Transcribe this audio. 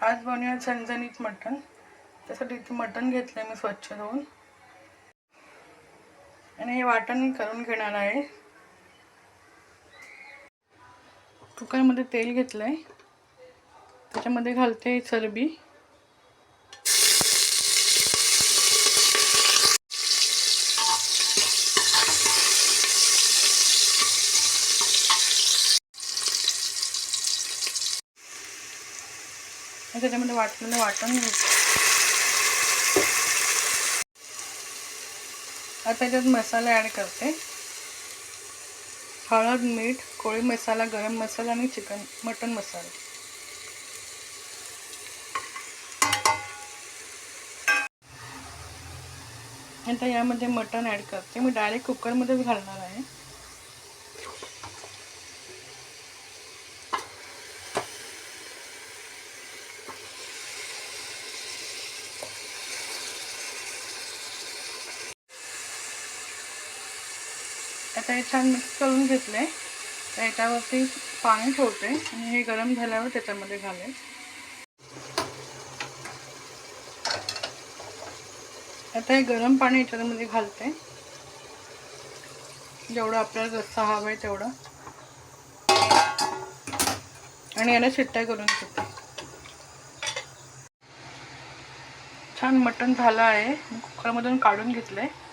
आज बनवूया झणझणीत मटण. त्यासाठी इथे मटण घेतलं आहे मी स्वच्छ धुवून. आणि हे वाटण मी करून घेणार आहे. कुकरमध्ये तेल घेतलं आहे त्याच्यामध्ये घालते चरबी. आणि त्याच्यामध्ये वाटलेलं वाटण आता त्याच्यात मसाला ॲड करते. हळद मीठ कोळी मसाला गरम मसाला आणि चिकन मटन मसाला. आता यामध्ये मटण ॲड करते. मी डायरेक्ट कुकरमध्येच घालणार आहे. आता हे छान मिक्स करून घेतले तर याच्यावरती पाणी ठेवते आणि हे गरम झाल्यावर त्याच्यामध्ये घालेल. आता हे गरम पाणी याच्यामध्ये घालते. जेवढं आपल्याला रस्सा हवा आहे तेवढं. आणि याला शिट्ट्या करून घेते. छान मटण झालं आहे. कुकरमधून काढून घेतलं आहे